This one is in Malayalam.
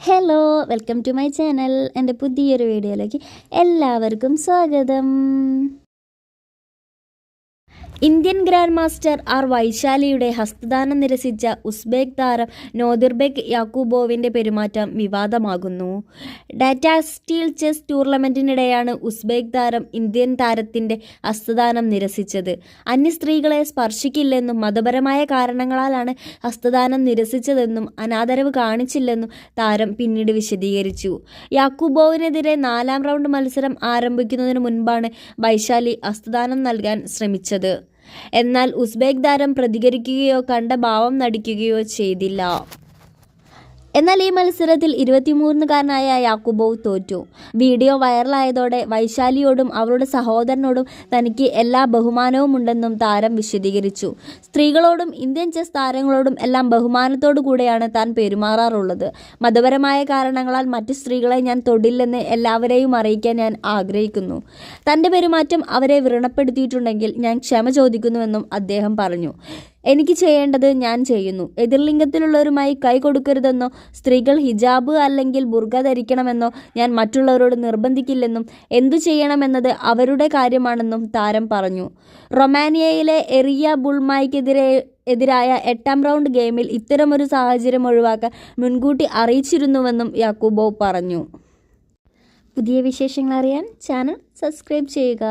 Hello welcome to my channel എന്റെ പുതിയൊരു വീഡിയോയിലേക്ക് എല്ലാവർക്കും സ്വാഗതം. ഇന്ത്യൻ ഗ്രാൻഡ് മാസ്റ്റർ ആർ വൈശാലിയുടെ ഹസ്തദാനം നിരസിച്ച ഉസ്ബേക്ക് താരം നോദിർബെക് യാക്കൂബോവിന്റെ പെരുമാറ്റം വിവാദമാകുന്നു. ഡാറ്റ സ്റ്റീൽ ചെസ് ടൂർണമെന്റിനിടെയാണ് ഉസ്ബേക്ക് താരം ഇന്ത്യൻ താരത്തിന്റെ ഹസ്തദാനം നിരസിച്ചത്. അന്യ സ്ത്രീകളെ സ്പർശിക്കില്ലെന്നും മതപരമായ കാരണങ്ങളാലാണ് ഹസ്തദാനം നിരസിച്ചതെന്നും അനാദരവ് കാണിച്ചില്ലെന്നും താരം പിന്നീട് വിശദീകരിച്ചു. യാക്കൂബോവിനെതിരെ നാലാം റൗണ്ട് മത്സരം ആരംഭിക്കുന്നതിന് മുൻപാണ് വൈശാലി ഹസ്തദാനം നൽകാൻ ശ്രമിച്ചത്. എന്നാൽ ഉസ്ബെക് താരം പ്രതികരിക്കുകയോ കണ്ട ഭാവം നടിക്കുകയോ ചെയ്തില്ല. എന്നാൽ ഈ മത്സരത്തിൽ ഇരുപത്തിമൂന്നുകാരനായ യാക്കുബോവ് തോറ്റു. വീഡിയോ വൈറലായതോടെ വൈശാലിയോടും അവളുടെ സഹോദരനോടും തനിക്ക് എല്ലാ ബഹുമാനവും ഉണ്ടെന്നും താരം വിശദീകരിച്ചു. സ്ത്രീകളോടും ഇന്ത്യൻ ചെസ് താരങ്ങളോടും എല്ലാം ബഹുമാനത്തോടു കൂടെയാണ് താൻ പെരുമാറാറുള്ളത്. മതപരമായ കാരണങ്ങളാൽ മറ്റ് സ്ത്രീകളെ ഞാൻ തൊടില്ലെന്ന് എല്ലാവരെയും അറിയിക്കാൻ ഞാൻ ആഗ്രഹിക്കുന്നു. തന്റെ പെരുമാറ്റം അവരെ വ്രണപ്പെടുത്തിയിട്ടുണ്ടെങ്കിൽ ഞാൻ ക്ഷമ ചോദിക്കുന്നുവെന്നും അദ്ദേഹം പറഞ്ഞു. എനിക്ക് ചെയ്യേണ്ടത് ഞാൻ ചെയ്യുന്നു. എതിർലിംഗത്തിലുള്ളവരുമായി കൈ കൊടുക്കരുതെന്നോ സ്ത്രീകൾ ഹിജാബ് അല്ലെങ്കിൽ ബുർഗ ധരിക്കണമെന്നോ ഞാൻ മറ്റുള്ളവരോട് നിർബന്ധിക്കില്ലെന്നും എന്തു ചെയ്യണമെന്നത് അവരുടെ കാര്യമാണെന്നും താരം പറഞ്ഞു. റൊമാനിയയിലെ എറിയ ബുൾമായ്ക്കെതിരെ എതിരായ എട്ടാം റൗണ്ട് ഗെയിമിൽ ഇത്തരമൊരു സാഹചര്യം ഒഴിവാക്കാൻ മുൻകൂട്ടി അറിയിച്ചിരുന്നുവെന്നും യാക്കൂബോ പറഞ്ഞു. പുതിയ വിശേഷങ്ങൾ അറിയാൻ ചാനൽ സബ്സ്ക്രൈബ് ചെയ്യുക.